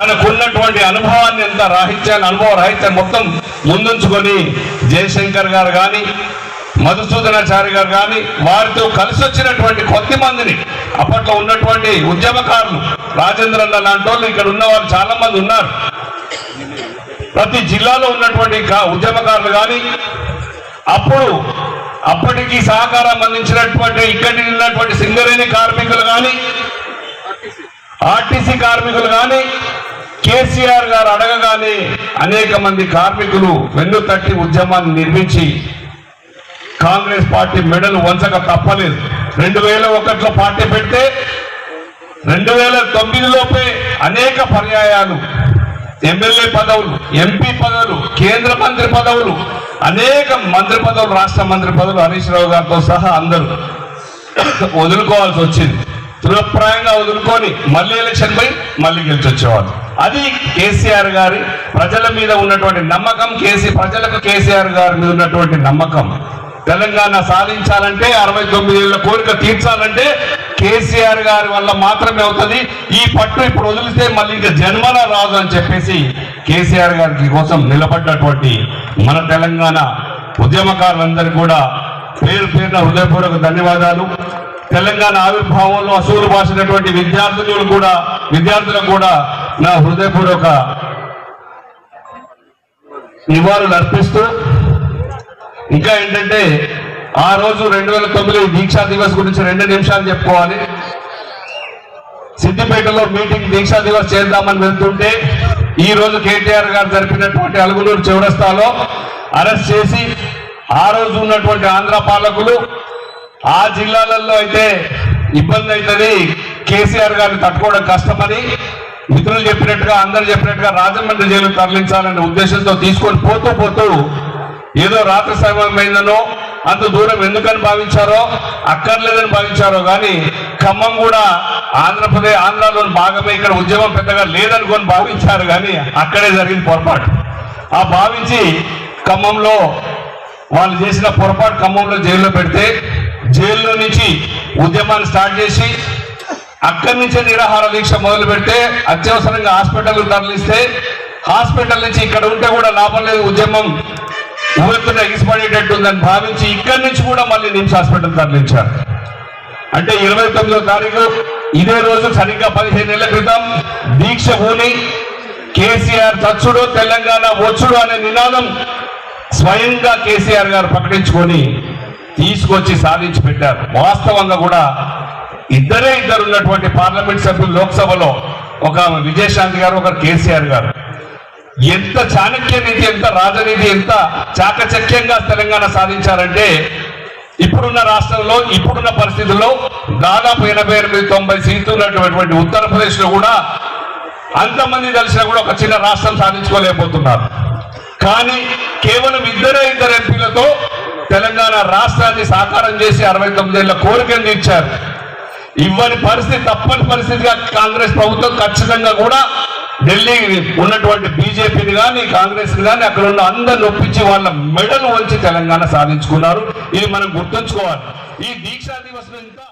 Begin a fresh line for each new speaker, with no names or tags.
తనకున్నటువంటి అనుభవాన్ని ఎంత రాహిత్యాన్ని అనుభవ రాహిత్యాన్ని మొత్తం ముందుంచుకొని జయశంకర్ గారు కానీ మధుసూదనాచారి గారు కానీ వారితో కలిసి వచ్చినటువంటి కొద్ది మందిని అప్పట్లో ఉన్నటువంటి ఉద్యమకారులు రాజేంద్రన్న లాంటి వాళ్ళు ఇక్కడ ఉన్న వాళ్ళు చాలా మంది ఉన్నారు. ప్రతి జిల్లాలో ఉన్నటువంటి ఉద్యమకారులు కానీ అప్పుడు అప్పటికి సహకారం అందించినటువంటి ఇక్కడి ఉన్నటువంటి సింగరేణి కార్మికులు కానీ ఆర్టీసీ కార్మికులు కానీ కేసీఆర్ గారు అడగగానే అనేక మంది కార్మికులు వెన్ను తట్టి ఉద్యమాన్ని నిర్మించి కాంగ్రెస్ పార్టీ మెడలు వంచక తప్పలేదు. రెండు వేల ఒకటిలో పార్టీ పెడితే రెండు వేల తొమ్మిదిలోపే అనేక పర్యాయాలు ఎమ్మెల్యే పదవులు ఎంపీ పదవులు కేంద్ర మంత్రి పదవులు అనేక మంత్రి పదవులు రాష్ట్ర మంత్రి పదవులు హరీష్ రావు గారితో సహా అందరూ వదులుకోవాల్సి వచ్చింది. తృప్రాయంగా వదులుకొని మళ్ళీ ఎలక్షన్ పోయి మళ్ళీ గెలిచి వచ్చేవాళ్ళు అది కేసీఆర్ గారి ప్రజల మీద ఉన్నటువంటి నమ్మకం కేసీ ప్రజలకు కేసీఆర్ గారి మీద ఉన్నటువంటి నమ్మకం. తెలంగాణ సాధించాలంటే అరవై తొమ్మిది ఏళ్ళ కోరిక తీర్చాలంటే కేసీఆర్ గారి వల్ల మాత్రమే అవుతుంది. ఈ పట్టు ఇప్పుడు వదిలితే మళ్ళీ ఇంకా జన్మల రాదు అని చెప్పేసి కేసీఆర్ గారికి కోసం నిలబడ్డటువంటి మన తెలంగాణ ఉద్యమకారులందరూ కూడా పేరు పేరున హృదయపూర్వక ధన్యవాదాలు. తెలంగాణ ఆవిర్భావంలో అసూలు బాసినటువంటి విద్యార్థులు కూడా విద్యార్థులకు కూడా నా హృదయపూర్వక నివాళులు అర్పిస్తూ ఇంకా ఏంటంటే ఆ రోజు రెండు వేల తొమ్మిది దీక్షా దివస్ గురించి రెండు నిమిషాలు చెప్పుకోవాలి. సిద్దిపేటలో మీటింగ్ దీక్షా దివస్ చేద్దామని వెళ్తుంటే ఈ రోజు కేటీఆర్ గారు జరిపినటువంటి అలుగులూరు చౌరస్తాలో అరెస్ట్ చేసి ఆ రోజు ఉన్నటువంటి ఆంధ్ర పాలకులు ఆ జిల్లాలలో అయితే ఇబ్బంది అవుతుంది. కేసీఆర్ గారిని తట్టుకోవడం కష్టమని మిత్రులు చెప్పినట్టుగా అందరు చెప్పినట్టుగా రాజమండ్రి జైలు తరలించాలనే ఉద్దేశంతో తీసుకొని పోతూ పోతూ ఏదో రాత్రి సమయమైందనో అంత దూరం ఎందుకని భావించారో అక్కర్లేదని భావించారో కానీ ఖమ్మం కూడా ఆంధ్రప్రదేశ్ ఆంధ్రలోని భాగమే ఇక్కడ ఉద్యమం పెద్దగా లేదనుకొని భావించారు కానీ అక్కడే జరిగింది పొరపాటు. ఆ భావించి ఖమ్మంలో వాళ్ళు చేసిన పొరపాటు ఖమ్మంలో జైల్లో పెడితే జైల్లో నుంచి ఉద్యమాన్ని స్టార్ట్ చేసి అక్కడి నుంచే నిరాహార దీక్ష మొదలు పెడితే అత్యవసరంగా హాస్పిటల్ తరలిస్తే హాస్పిటల్ నుంచి ఇక్కడ ఉంటే కూడా లాభం లేదు ఉద్యమం ఊరెత్తున ఎగిసిపడేటట్టు ఉందని భావించి ఇక్కడి నుంచి కూడా మళ్ళీ నిమ్స్ హాస్పిటల్ తరలించారు అంటే ఇరవై తొమ్మిదో తారీఖు ఇదే రోజు సరిగ్గా పదిహేను నెలల క్రితం దీక్ష భూమి కేసీఆర్ చచ్చుడు తెలంగాణ వచ్చుడు అనే నినాదం స్వయంగా కేసీఆర్ గారు ప్రకటించుకొని తీసుకొచ్చి సాధించి పెట్టారు. వాస్తవంగా కూడా ఇద్దరే ఇద్దరు ఉన్నటువంటి పార్లమెంట్ సభ్యులు లోక్సభలో ఒక విజయశాంతి గారు ఒక కేసీఆర్ గారు. ఎంత చాణక్య నీతి ఎంత రాజనీతి ఎంత చాకచక్యంగా తెలంగాణ సాధించారంటే ఇప్పుడున్న రాష్ట్రంలో ఇప్పుడున్న పరిస్థితుల్లో దాదాపు ఎనభై ఎనిమిది తొంభై సీట్లు ఉన్నటువంటి ఉత్తరప్రదేశ్లో కూడా అంతమంది కలిసినా కూడా ఒక చిన్న రాష్ట్రం సాధించుకోలేకపోతున్నారు. కానీ కేవలం ఇద్దరే ఇద్దరు ఎంపీలతో తెలంగాణ రాష్ట్రాన్ని సాకారం చేసి అరవై తొమ్మిదేళ్ళ కోరికను తీర్చారు. ఇవ్వని పరిస్థితి తప్పని పరిస్థితిగా కాంగ్రెస్ ప్రభుత్వం ఖచ్చితంగా కూడా ఢిల్లీ ఉన్నటువంటి బీజేపీని కానీ కాంగ్రెస్ కానీ అక్కడ ఉన్న అందరిని ఒప్పించి వాళ్ళ మెడలు వంచి తెలంగాణ సాధించుకున్నారు. ఇది మనం గుర్తుంచుకోవాలి. ఈ దీక్షా దివస్ ఇంకా